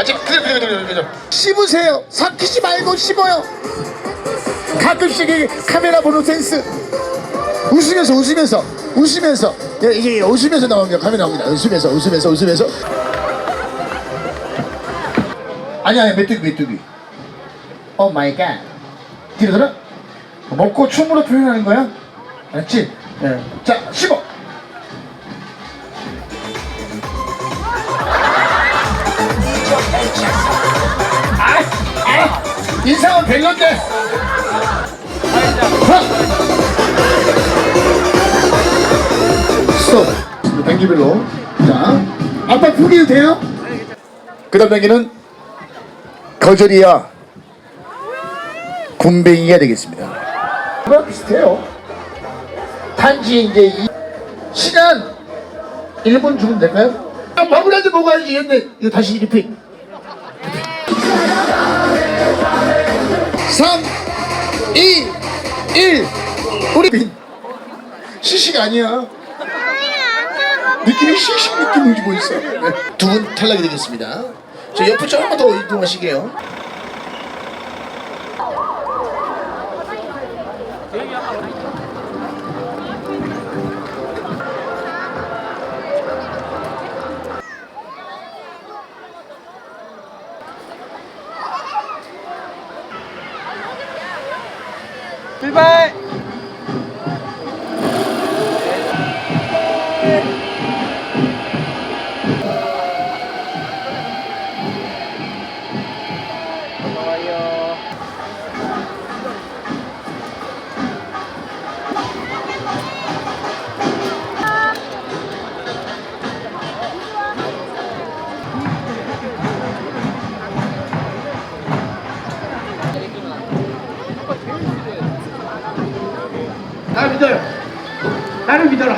아직 그대로 그대로 그대로 그대로 씹으세요. 삭히지 말고 씹어요. 가끔씩 이 카메라 보는 센스. 웃으면서 웃으면서 웃으면서. 예, 이게 웃으면서 나옵니다. 카메라 나옵니다. 웃으면서 웃으면서 웃으면서. 아니 아니 메뚜기 메뚜기. 오 마이 갓. 뒤로 들어? 먹고 춤으로 표현하는 거야? 알았지? 예. 자 씹어 인상은 별론데. 스톱. ben기별로. 자, 아빠 포기도 돼요? 그 다음 ben기는 거절이야. 군뱅이가 되겠습니다. 그거 비슷해요. 단지 이제 이 시간 1분 주면 될까요? 아, 마무리하지 먹어야지. 근데 이거 다시 리핏. 아니야. 느낌이 시식 느낌을 주고 있어. 네. 두분 탈락이 되겠습니다. 저 옆으로 조금만 더 이동하시게요. 출발! 나 믿어요. 나를 믿어라.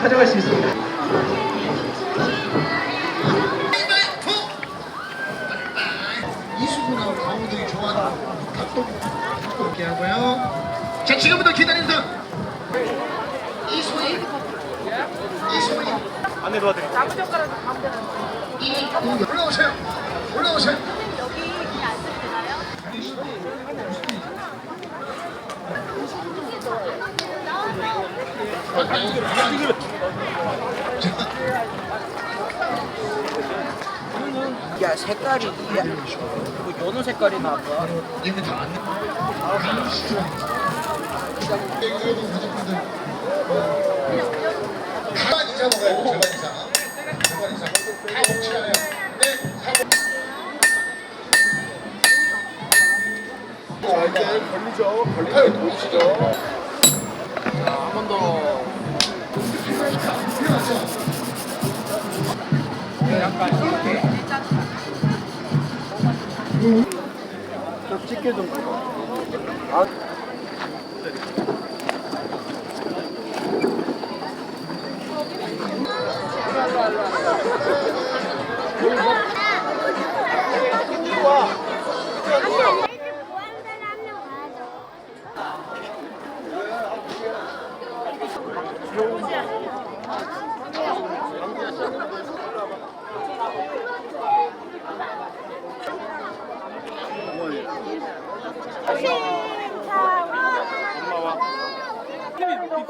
가져갈 수 있습니다. 이수근하고 강호동이 좋아하는 각도 이렇게 하고요. 자 지금부터 기다리는 이소희 이소희 안내 도와드릴게요. 이 올라오세요 올라오세요 야 색깔이 야 이거 연어 색깔이 나봐 이분 다 가시죠 여기 가족분들 가만 이상 먹어야 돼 절반 이상 절반 이상 다 먹지 않아요 네 다 먹 절대 걸리죠 걸리죠 보이시죠 자한번 더 좀 찍게 좀. 아.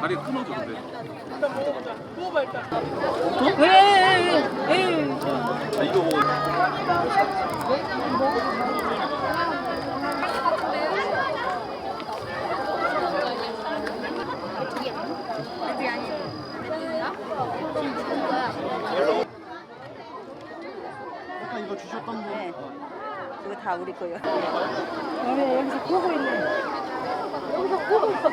다리 끊어줘 근데. 아 이거 뭐? 이 다 우리 거예요. 어, 여기서 구고 있네. 여기서 구고 있어.